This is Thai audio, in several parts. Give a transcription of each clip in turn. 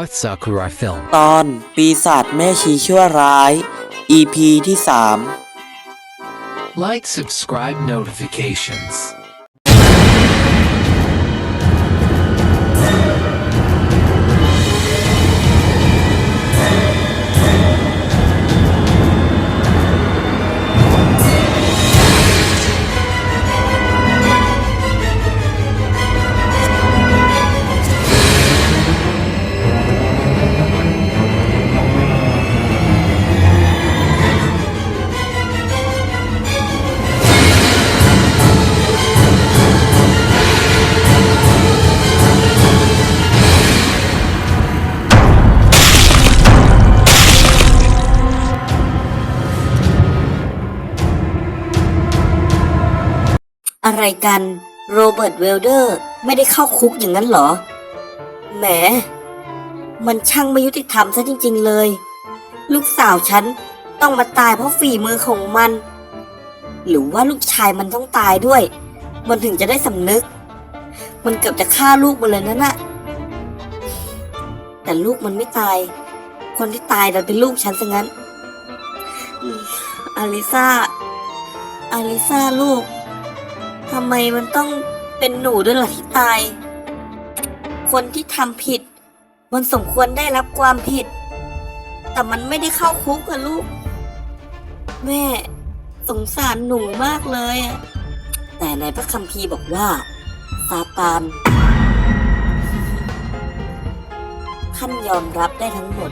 Art Sakurai Film. ตอนปีศาจแม่ชีชั่วร้าย EP ที่ Like, subscribe, notifications. อะไรกัน โรเบิร์ตเวลเดอร์ไม่ได้เข้าคุกอย่างนั้นเหรอ แหม มันช่างไม่ยุติธรรมซะจริง ๆเลย ลูกสาวฉันต้องมาตายเพราะฝีมือของมัน หรือว่าลูกชายมันต้องตายด้วย มันถึงจะได้สำนึก มันเกือบจะฆ่าลูกมันเลยนั่นน่ะ แต่ลูกมันไม่ตาย คนที่ตายดันเป็นลูกฉันซะงั้น อาลิซาอาลิซาลูก ทำไมมันต้องเป็นหนูด้วยล่ะที่ตาย คนที่ทำผิด มันสมควรได้รับความผิด แต่มันไม่ได้เข้าคุกอะลูก แม่สงสารหนูมากเลยอะแต่ในพระคัมภีร์บอกว่าซาตานท่านยอมรับได้ทั้งหมด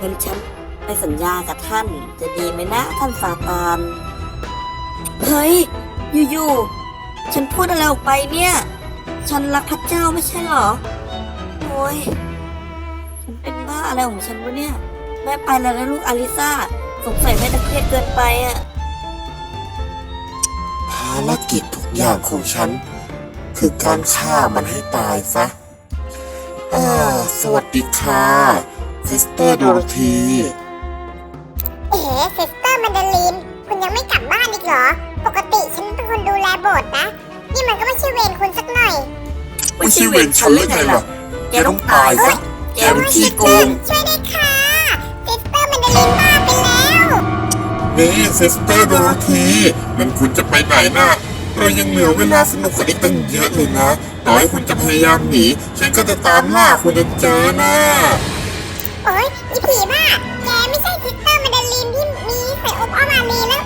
งั้นฉันไปสัญญากับท่านจะดีไหมนะท่านซาตาน เฮ้ย อยู่ๆ ฉันพูดอะไรออกไปเนี่ย ฉันรักพระเจ้าไม่ใช่เหรอ โอ้ยฉันเป็นบ้าอะไรของฉันวะเนี่ย แม่ไปแล้วนะลูกอลิซาสงสัยแม่จะเครียดเกินไปอะภารกิจทุกอย่างของฉัน คือการฆ่ามันให้ตายซะอ่าสวัสดีค่ะ ซิสเตอร์โดโรธี เอ๋ซิสเตอร์มันดาลิน คุณยังไม่กลับบ้านอีกเหรอ ปกติฉันเป็นคนดูแลโบสถ์นะ นี่มันก็ไม่ใช่เวรคุณสักหน่อยไม่ใช่เวรฉันหรือไงล่ะแกต้องตายซะแกเป็นขี้โกงช่วยด้วยค่ะซิสเตอร์มันดาลินบ้าไปแล้วนี่ซิสเตอร์โดโรธีมันคุณจะไปไหนนะเรายังเหลือเวลาสนุกกันอีกตั้งเยอะเลยนะต่อให้คุณจะพยายามหนีฉันก็จะตามล่าคุณจนเจอนะโอ๊ยอีผีบ้าแกไม่ใช่ซิสเตอร์มันดาลินที่มีใส่อบอ้อมอารีแล้ว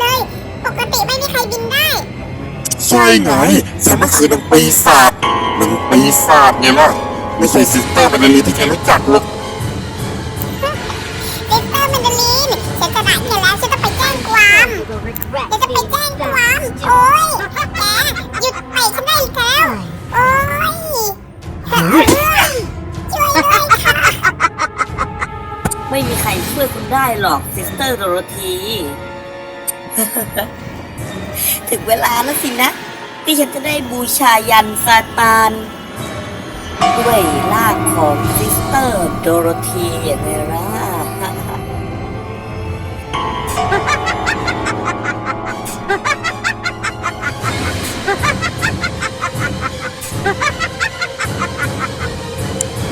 เลย ปกติไม่มีใครบินได้ ใช่ไงฉันมันคือนางปีศาจนางปีศาจไงล่ะ ไม่ใช่ซิสเตอร์เป็นอะไรที่แกรู้จักหรอกซิสเตอร์มันดาลินฉันจะได้แกแล้วฉันจะไปแจ้งความฉันจะไปแจ้งความโอ๊ยแกหยุดไปฉันได้แล้วโอ๊ยช่วยด้วยค่ะไม่มีใครช่วยคุณได้หรอกซิสเตอร์โดโรธี ถึงเวลาแล้วสินะ ที่ฉันจะได้บูชายันซาตานด้วยร่างของซิสเตอร์โดโรธีอย่างไรล่ะ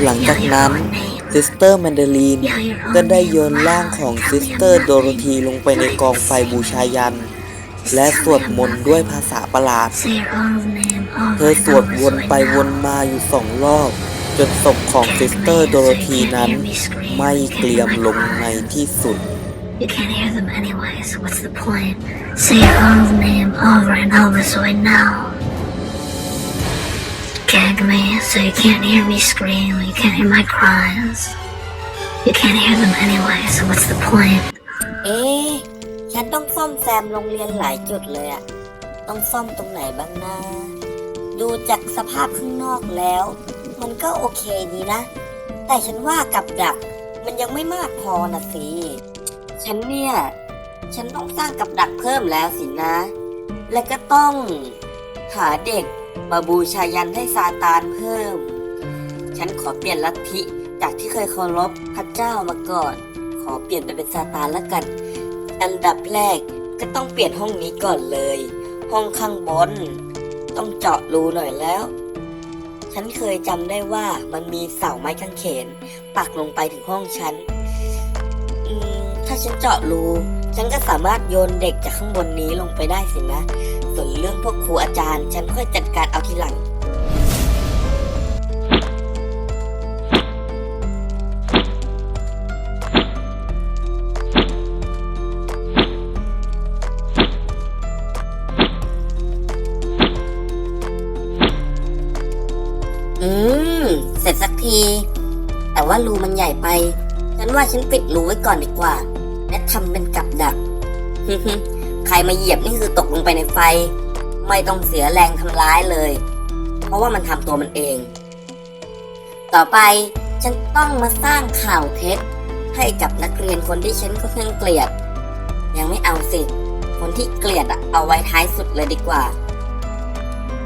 หลังจากนั้น ซิสเตอร์แมนเดลีนก็ได้โยนร่างของซิสเตอร์โดโรธีลงไปในกองไฟบูชายัน และสวดมนต์ด้วยภาษาประหลาด เธอสวดวนไปวนมาอยู่สองรอบ จนศพของซิสเตอร์โดโรธีนั้นไม่เกลียมลงในที่สุด You can't hear them anyway, so what's the point? Say your own name over and over so I know. Gag me so you can't hear me scream, you can't hear my cries. You can't hear them anyway, so what's the point? เอ๊ะฉันต้องซ่อมแซมโรงเรียนหลายจุดเลยอะต้องซ่อมตรงไหนบ้างนะดูจากสภาพข้างนอกแล้ว มันก็โอเคดีนะ แต่ฉันว่ากับดักมันยังไม่มากพอนะสิ ฉันเนี่ย ฉันต้องสร้างกับดักเพิ่มแล้วสินะ และก็ต้องหาเด็ก มาบูชายันให้ซาตานเพิ่ม ฉันขอเปลี่ยนลัทธิจากที่เคยเคารพพระเจ้ามาก่อน ขอเปลี่ยนไปเป็นซาตานแล้วกัน อันดับแรกก็ต้องเปลี่ยนห้องนี้ก่อนเลย ห้องข้างบน ต้องเจาะรูหน่อยแล้ว ฉันเคยจำได้ว่ามันมีเสาไม้กางเขน ปักลงไปถึงห้องฉันถ้าฉันเจาะรูฉันก็สามารถโยนเด็กจากข้างบนนี้ลงไปได้สินะ ส่วนเรื่องพวกครูอาจารย์ ฉันค่อยจัดการเอาทีหลัง อืม เสร็จสักที แต่ว่ารูมันใหญ่ไป ฉันว่าฉันปิดรูไว้ก่อนดีกว่า และทำเป็นกับดัก ครมาเหยียบนี่คือตกลงไปในไฟ ไม่ต้องเสียแรงทำร้ายเลย เพราะว่ามันทำตัวมันเอง ต่อไปฉันต้องมาสร้างข่าวเท็จให้กับนักเรียนคนที่ฉันก็เพิ่งเกลียด ยังไม่เอาสิ คนที่เกลียดอะเอาไว้ท้ายสุดเลยดีกว่า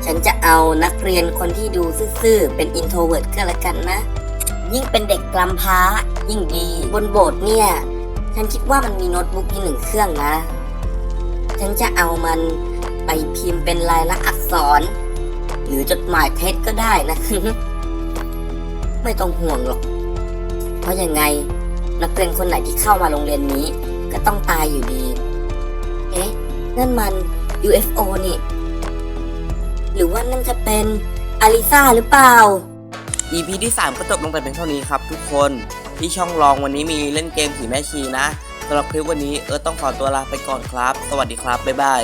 ฉันจะเอานักเรียนคนที่ดูซื่อๆเป็นอินโทรเวิร์ดก็แล้วกันนะ ยิ่งเป็นเด็กกำพร้ายิ่งดี บนโบสถ์เนี่ย ฉันคิดว่ามันมีโน้ตบุ๊กอยู่หนึ่งเครื่องนะ ฉันจะเอามันไปพิมพ์เป็นลายลักษณ์อักษร หรือจดหมายเท็จก็ได้นะ ไม่ต้องห่วงหรอก เพราะยังไงนักเรียนคนไหนที่เข้ามาโรงเรียนนี้ ก็ต้องตายอยู่ดี เอ๊ะ นั่นมัน UFO นี่ หรือว่านั่นจะเป็นอลิซาหรือเปล่า EP ที่ 3 ก็จบลงไปเป็นเท่านี้ครับทุกคน ที่ช่องลองวันนี้มีเล่นเกมผีแม่ชีนะ สำหรับคลิปวันนี้เออต้องขอตัวลาไปก่อนครับ สวัสดีครับ บ๊ายบาย